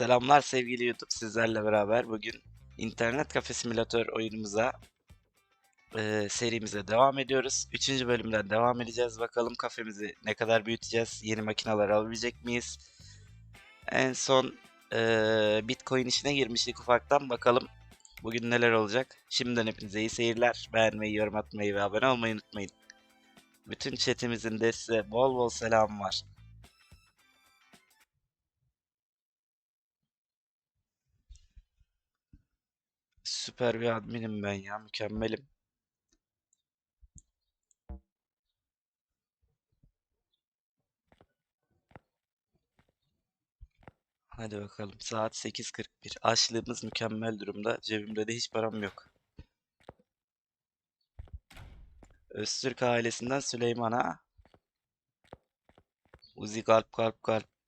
Selamlar sevgili YouTube sizlerle beraber bugün internet kafe simülatör oyunumuza eee, serimize devam ediyoruz. Üçüncü bölümden devam edeceğiz. Bakalım kafemizi ne kadar büyüteceğiz? Yeni makineler alabilecek miyiz? En son eee, Bitcoin işine girmiştik ufaktan. Bakalım bugün neler olacak? Şimdiden hepinize iyi seyirler. Beğenmeyi, yorum atmayı ve abone olmayı unutmayın. Bütün chatimizin de size bol bol selam var. Süper bir adminim ben ya. Mükemmelim. Hadi bakalım. Saat 8.41. Açlığımız mükemmel durumda. Cebimde de hiç param yok. Öztürk ailesinden Süleyman'a. Uzi kalp kalp kalp.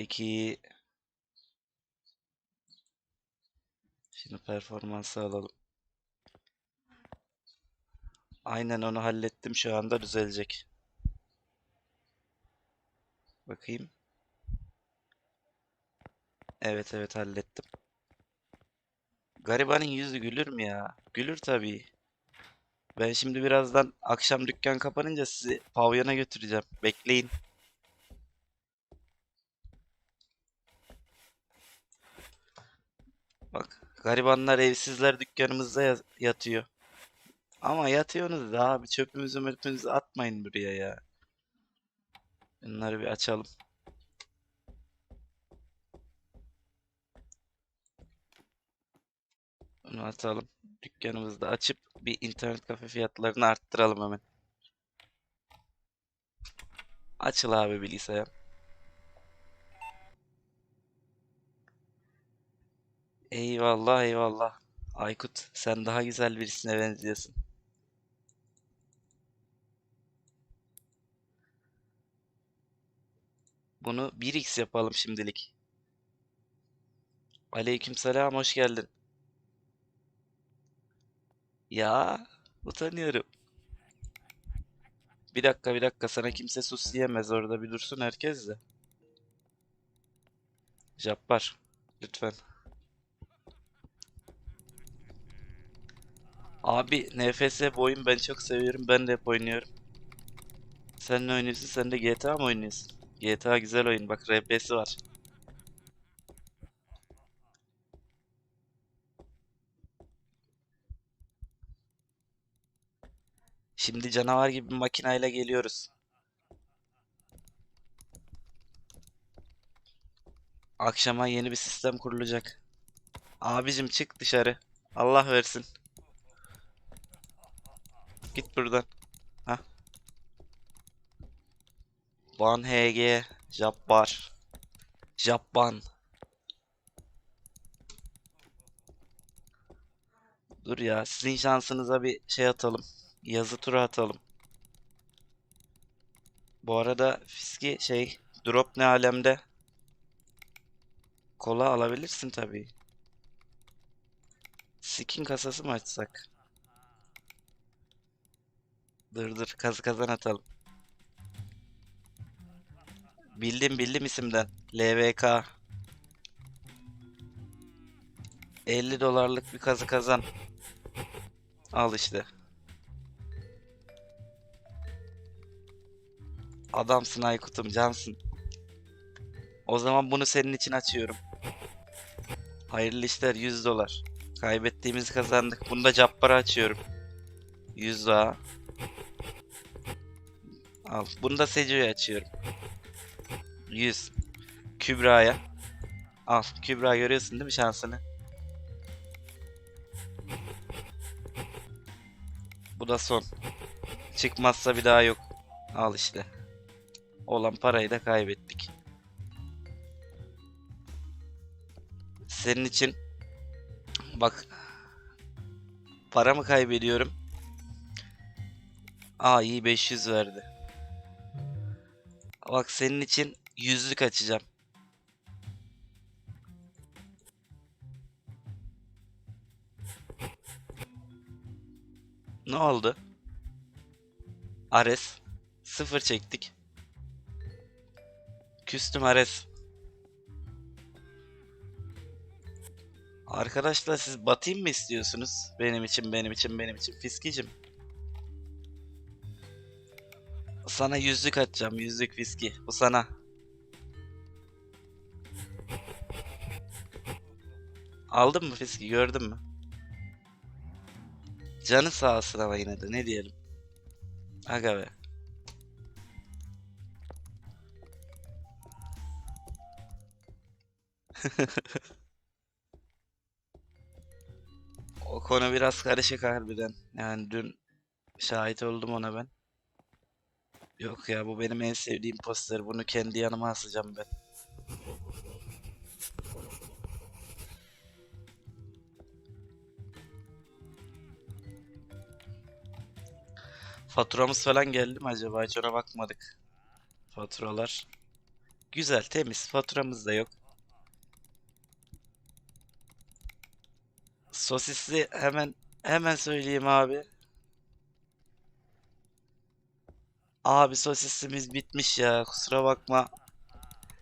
Peki. Şimdi performansı alalım. Aynen onu hallettim. Şu anda düzelecek. Bakayım. Evet evet hallettim. Garibanın yüzü gülür mü ya? Gülür tabii. Ben şimdi birazdan akşam dükkan kapanınca sizi pavyona götüreceğim. Bekleyin. Bak garibanlar evsizler dükkanımızda ya- yatıyor. Ama yatıyorsunuz da abi çöpümüzü möpümüzü atmayın buraya ya. Bunları bir açalım. Bunu atalım. Dükkanımızı da açıp bir internet kafe fiyatlarını arttıralım hemen. Açıl abi bilgisayar. Eyvallah eyvallah. Aykut sen daha güzel birisine benziyorsun. Bunu 1x yapalım şimdilik. Aleykümselam hoş geldin. Ya utanıyorum. Bir dakika bir dakika sana kimse sus diyemez orada bir dursun herkes de. Jappar lütfen. Abi NFS bu oyun ben çok seviyorum ben de hep oynuyorum. Sen ne oynuyorsun sen de GTA mı oynuyorsun? GTA güzel oyun bak RP'si var. Şimdi canavar gibi bir makinayla geliyoruz. Akşama yeni bir sistem kurulacak. Abicim çık dışarı. Allah versin. Git buradan. Hah. Ban HG. Jabbar. Jabban. Dur ya sizin şansınıza bir şey atalım. Yazı tura atalım. Bu arada Fiski şey drop ne alemde? Kola alabilirsin tabii. Skin kasası mı açsak? Dur dur kazı kazan atalım. Bildim bildim isimden. LVK. 50 dolarlık bir kazı kazan. Al işte. Adamsın Aykut'um cansın. O zaman bunu senin için açıyorum. Hayırlı işler 100 dolar. Kaybettiğimizi kazandık. Bunu da Cabbar'a açıyorum. 100 daha. Al. Bunu da Seco'ya açıyorum. 100. Kübra'ya. Al. Kübra görüyorsun değil mi şansını? Bu da son. Çıkmazsa bir daha yok. Al işte. Olan parayı da kaybettik. Senin için bak para mı kaybediyorum? Aa iyi 500 verdi. Bak senin için yüzlük açacağım. Ne oldu? Ares. Sıfır çektik. Küstüm Ares. Arkadaşlar siz batayım mı istiyorsunuz? Benim için, benim için, benim için. Fiskicim. Sana yüzlük atacağım. Yüzlük fiski. Bu sana. Aldın mı fiski? Gördün mü? Canı sağ olsun ama yine de. Ne diyelim? Aga be. O konu biraz karışık harbiden. Yani dün şahit oldum ona ben. Yok ya bu benim en sevdiğim poster. Bunu kendi yanıma asacağım ben. Faturamız falan geldi mi acaba? Hiç ona bakmadık. Faturalar. Güzel, temiz. Faturamız da yok. Sosisli hemen hemen söyleyeyim abi. Abi sosisimiz bitmiş ya. Kusura bakma.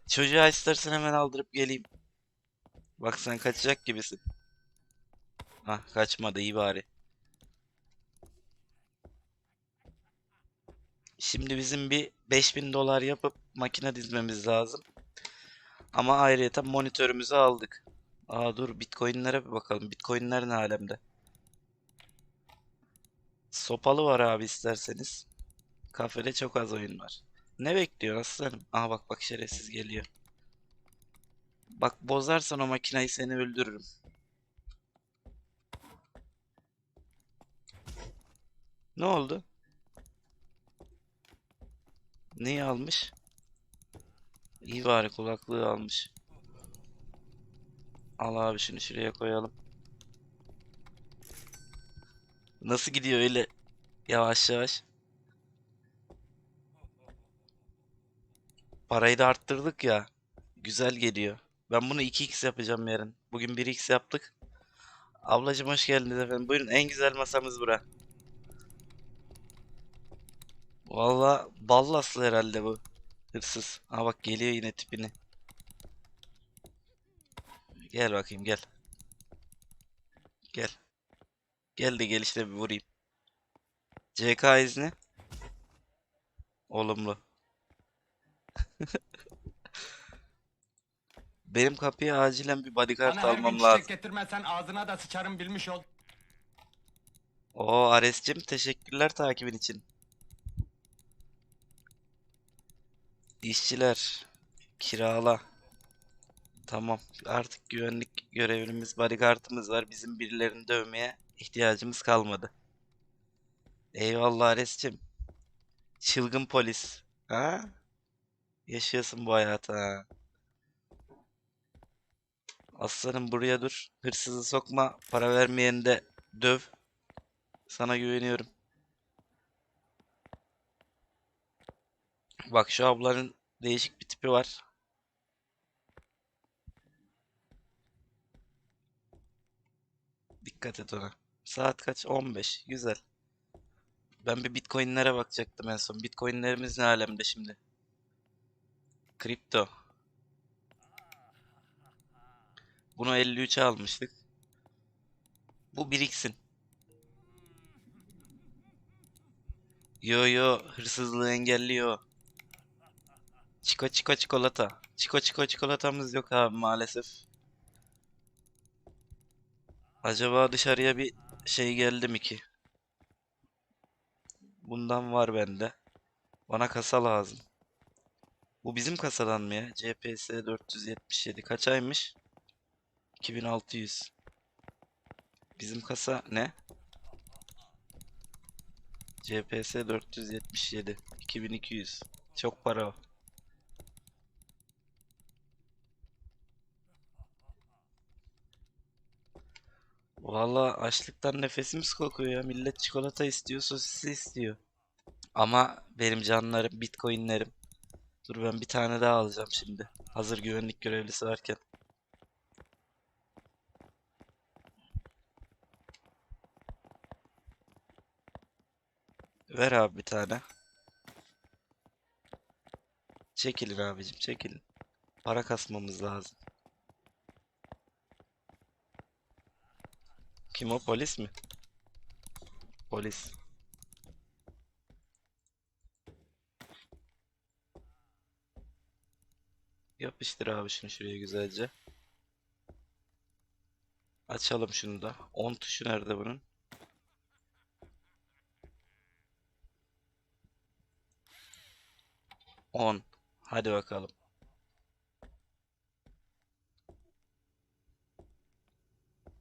Çocuğa istersen hemen aldırıp geleyim. Bak sen kaçacak gibisin. Hah kaçmadı iyi bari. Şimdi bizim bir 5000 dolar yapıp makine dizmemiz lazım. Ama ayrıyeten monitörümüzü aldık. Aa dur Bitcoin'lere bir bakalım. Bitcoin'ler ne alemde? Sopalı var abi isterseniz. Kafede çok az oyun var. Ne bekliyor aslanım? Aha bak bak şerefsiz geliyor. Bak bozarsan o makinayı seni öldürürüm. Ne oldu? Neyi almış? İyi bari kulaklığı almış. Al abi şunu şuraya koyalım. Nasıl gidiyor öyle yavaş yavaş? Parayı da arttırdık ya. Güzel geliyor. Ben bunu 2x yapacağım yarın. Bugün 1x yaptık. Ablacım hoş geldiniz efendim. Buyurun en güzel masamız bura. Valla ballaslı herhalde bu. Hırsız. Ha bak geliyor yine tipini. Gel bakayım gel. Gel. Gel de gel işte bir vurayım. CK izni. Olumlu. Benim kapıya acilen bir bodyguard Bana her gün almam çiçek lazım. getirmezsen ağzına da sıçarım bilmiş ol. Oo Ares'cim teşekkürler takibin için. İşçiler kirala. Tamam artık güvenlik görevlimiz bodyguardımız var. Bizim birilerini dövmeye ihtiyacımız kalmadı. Eyvallah Ares'cim. Çılgın polis. Ha? Yaşıyorsun bu hayatı ha. Aslanım buraya dur. Hırsızı sokma. Para vermeyeni de döv. Sana güveniyorum. Bak şu ablanın değişik bir tipi var. Dikkat et ona. Saat kaç? 15. Güzel. Ben bir Bitcoin'lere bakacaktım en son. Bitcoin'lerimiz ne alemde şimdi? Kripto. Bunu 53'e almıştık. Bu biriksin. Yo yo hırsızlığı engelliyor. Çiko çiko çikolata. Çiko çiko çikolatamız yok abi maalesef. Acaba dışarıya bir şey geldi mi ki? Bundan var bende. Bana kasa lazım. Bu bizim kasadan mı ya? CPS 477 kaç aymış? 2600. Bizim kasa ne? CPS 477 2200. Çok para o. Valla açlıktan nefesimiz kokuyor ya. Millet çikolata istiyor, sosisi istiyor. Ama benim canlarım, bitcoinlerim. Dur ben bir tane daha alacağım şimdi. Hazır güvenlik görevlisi varken. Ver abi bir tane. Çekilin abicim çekilin. Para kasmamız lazım. Kim o polis mi? Polis. Yapıştır abi şunu şuraya güzelce. Açalım şunu da. 10 tuşu nerede bunun? On. Hadi bakalım.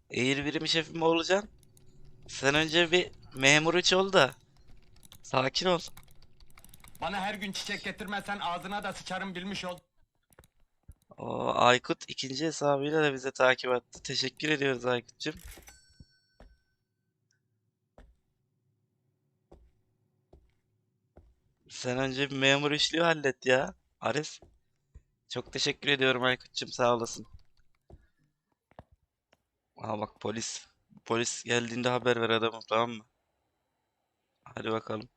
Eğir birim şefi mi olacaksın? Sen önce bir memur üç ol da. Sakin ol. Bana her gün çiçek getirmezsen ağzına da sıçarım bilmiş ol. O Aykut ikinci hesabıyla da bize takip attı. Teşekkür ediyoruz Aykut'cum. Sen önce bir memur işliği hallet ya. Ares. Çok teşekkür ediyorum Aykut'cum sağ olasın. Aa bak polis. Polis geldiğinde haber ver adamım tamam mı? Hadi bakalım.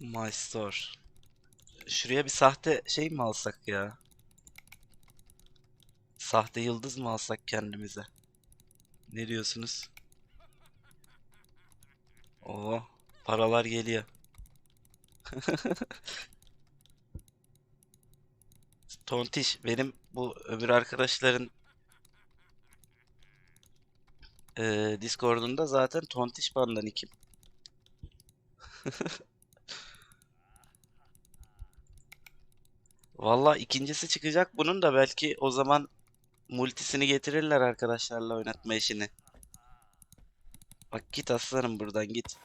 My Store. Şuraya bir sahte şey mi alsak ya? Sahte yıldız mı alsak kendimize? Ne diyorsunuz? Oo, paralar geliyor. Tontiş, benim bu öbür arkadaşların eee Discord'unda zaten Tontiş Bandan ikim. Valla ikincisi çıkacak bunun da belki o zaman multisini getirirler arkadaşlarla oynatma işini. Bak git aslanım buradan git.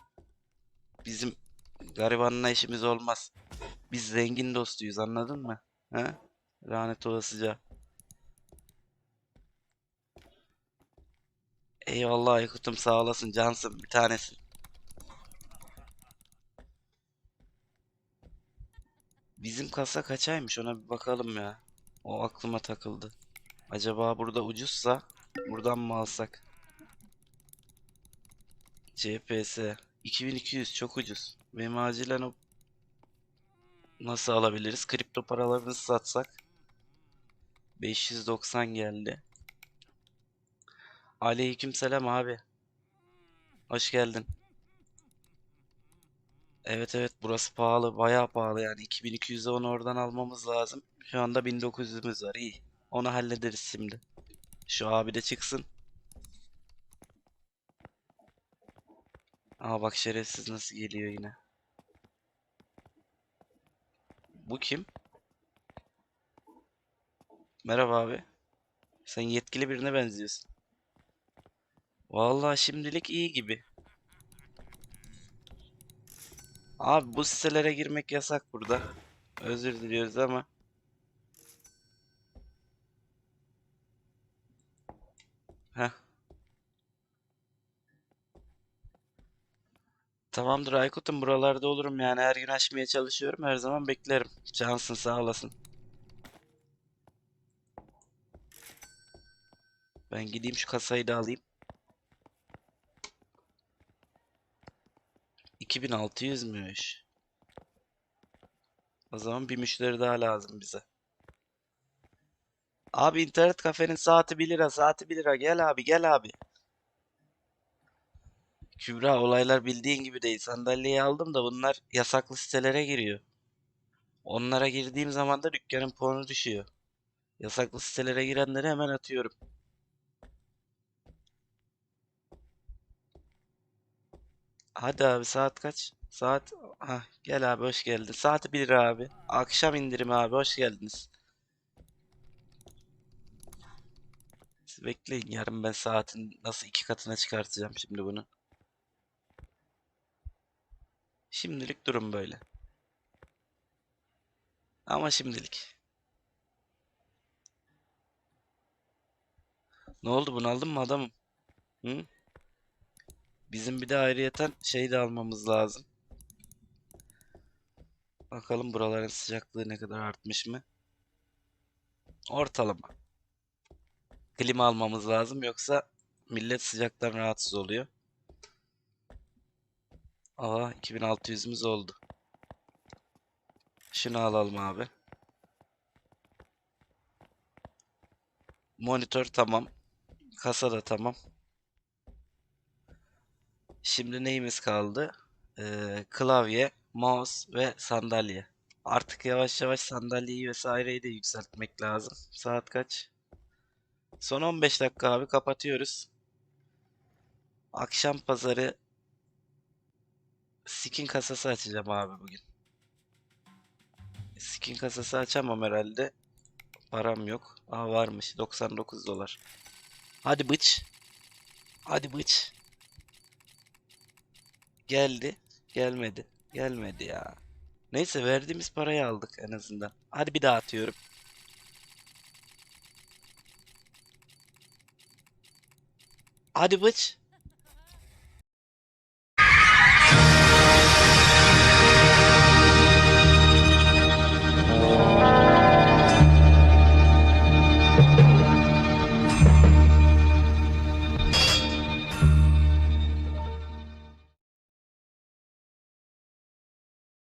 Bizim garibanla işimiz olmaz. Biz zengin dostuyuz anladın mı? He? Lanet olasıca. Eyvallah Aykut'um sağ olasın cansın bir tanesi. Bizim kasa kaçaymış ona bir bakalım ya. O aklıma takıldı. Acaba burada ucuzsa buradan mı alsak? CPS 2200 çok ucuz. Benim acilen o nasıl alabiliriz? Kripto paralarını satsak 590 geldi. Aleykümselam abi. Hoş geldin. Evet evet burası pahalı bayağı pahalı yani 2200'e onu oradan almamız lazım. Şu anda 1900'ümüz var iyi. Onu hallederiz şimdi. Şu abi de çıksın. Aa bak şerefsiz nasıl geliyor yine. Bu kim? Merhaba abi. Sen yetkili birine benziyorsun. Vallahi şimdilik iyi gibi. Abi bu sitelere girmek yasak burada. Özür diliyoruz ama. Heh. Tamamdır Aykut'um buralarda olurum yani her gün açmaya çalışıyorum her zaman beklerim. Cansın sağ olasın. Ben gideyim şu kasayı da alayım. 2600'müş. O zaman bir müşteri daha lazım bize. Abi internet kafenin saati 1 lira, saati 1 lira. Gel abi, gel abi. Kübra olaylar bildiğin gibi değil. Sandalyeyi aldım da bunlar yasaklı sitelere giriyor. Onlara girdiğim zaman da dükkanın puanı düşüyor. Yasaklı sitelere girenleri hemen atıyorum. Hadi abi saat kaç? Saat ha gel abi hoş geldin. Saati 1 lira abi. Akşam indirimi abi hoş geldiniz. Bekleyin yarın ben saatin nasıl iki katına çıkartacağım şimdi bunu. Şimdilik durum böyle. Ama şimdilik. Ne oldu bunu aldın mı adamım? Hı? Bizim bir de ayrıyeten şey de almamız lazım. Bakalım buraların sıcaklığı ne kadar artmış mı? Ortalama. Klima almamız lazım yoksa millet sıcaktan rahatsız oluyor. Aa 2600'ümüz oldu. Şunu alalım abi. Monitör tamam. Kasa da tamam. Şimdi neyimiz kaldı? Ee, klavye, mouse ve sandalye. Artık yavaş yavaş sandalyeyi vesaireyi de yükseltmek lazım. Saat kaç? Son 15 dakika abi kapatıyoruz. Akşam pazarı skin kasası açacağım abi bugün. Skin kasası açamam herhalde. Param yok. Aa varmış 99 dolar. Hadi bıç. Hadi bıç. Geldi. Gelmedi. Gelmedi ya. Neyse verdiğimiz parayı aldık en azından. Hadi bir daha atıyorum. Hadi.